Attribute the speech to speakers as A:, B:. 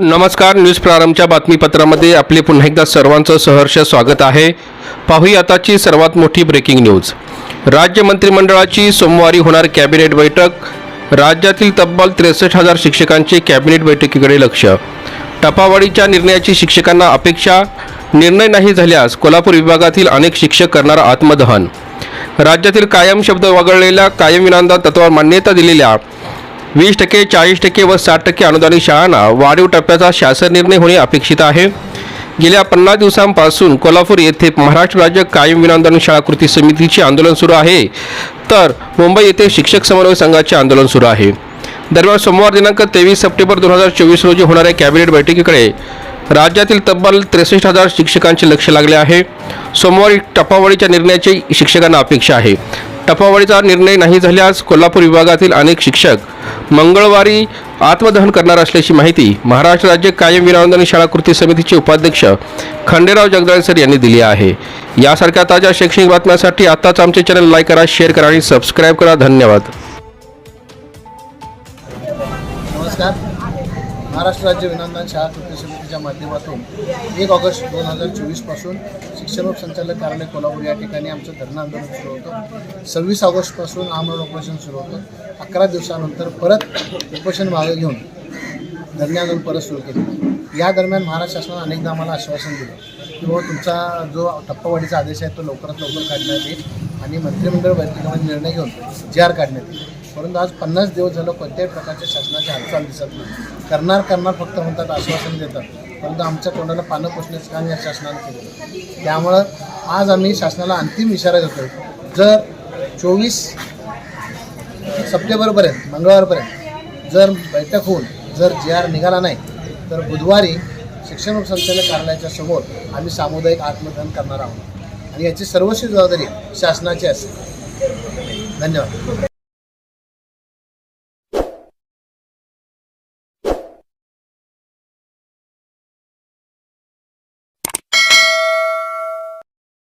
A: नमस्कार न्यूज प्रारंभच्या बातमीपत्रामध्ये आपले पुन्हा एकदा सर्वांचं सहर्ष स्वागत आहे. पाहूया आताची सर्वात मोठी ब्रेकिंग न्यूज राज्य मंत्रिमंडळाची सोमवारी होणार कॅबिनेट बैठक. राज्यातील तब्बल त्रेसष्ट हजार शिक्षकांचे कॅबिनेट बैठकीकडे लक्ष. टपावाडीच्या निर्णयाची शिक्षकांना अपेक्षा. निर्णय नाही झाल्यास कोल्हापूर विभागातील अनेक शिक्षक करणार आत्मदहन. राज्यातील कायम शब्द वगळलेल्या कायम विनांदा तत्वावर मान्यता दिलेल्या वीस टक्के चाळीस टक्के व साठ टक्के अनुदानित शाळांना वाढीव टप्प्याचा शासन निर्णय होणे अपेक्षित आहे. गेल्या पन्नास दिवसांपासून कोल्हापूर येथे महाराष्ट्र राज्य कायम विनांदन शाळा कृती समितीचे आंदोलन सुरू आहे. तर मुंबई येथे शिक्षक समन्वय संघाचे आंदोलन सुरू आहे. दरम्यान सोमवार दिनांक तेवीस सप्टेंबर दोन हजार चोवीस रोजी होणाऱ्या कॅबिनेट बैठकीकडे राज्यातील तब्बल त्रेसष्ट हजार शिक्षकांचे लक्ष लागले आहे. सोमवारी टप्पावाढीच्या निर्णयाची शिक्षकांना अपेक्षा आहे. टपावाडीचा निर्णय नाही झाल्यास कोल्हापूर विभागातील अनेक शिक्षक मंगळवारी आत्मदहन करणार असल्याची माहिती महाराष्ट्र राज्य कायम विनावंदन शाळा कृती समितीचे उपाध्यक्ष खंडेराव जगदाळसर यांनी दिली आहे. यासारख्या ताज्या शैक्षणिक बातम्यांसाठी आत्ताच आमचे चॅनल लाईक करा शेअर करा आणि सबस्क्राईब करा. धन्यवाद.
B: नमस्कार. महाराष्ट्र राज्य विनंदन शाळा कृती समितीच्या माध्यमातून एक ऑगस्ट दोन हजार चोवीसपासून शिक्षण व संचालक कार्यालय कोल्हापूर या ठिकाणी आमचं धरणं आंदोलन सुरू होतं. सव्वीस ऑगस्टपासून आमरण उपोषण सुरू होतं. अकरा दिवसानंतर परत उपोषण मागे घेऊन धरणे आंदोलन परत सुरू केले. या दरम्यान महाराष्ट्र शासनानं अनेकदा आम्हाला आश्वासन दिलं की बाबा तुमचा जो टप्पावाढीचा आदेश आहे तो लवकरात लवकर काढण्यात येईल आणि मंत्रिमंडळ बैठकीमध्ये निर्णय घेऊन जी आर काढण्यात येईल. परंतु आज पन्नास दिवस झालं कोणत्याही प्रकारच्या शासनाची हालचाल दिसत नाही. करणार करणार फक्त म्हणतात आश्वासन देतात. परंतु आमच्या तोंडाला पानं पोचण्याचं काम या शासनानं केलं त्यामुळं आज आम्ही शासनाला अंतिम इशारा देतो जर चोवीस सप्टेंबरपर्यंत मंगळवारपर्यंत जर बैठक होऊन जर जे आर निघाला नाही तर बुधवारी शिक्षण उपसंचालक कार्यालयाच्या समोर आम्ही सामुदायिक आत्मदान करणार आहोत. आणि याची सर्वस्वी जबाबदारी शासनाची असेल. धन्यवाद.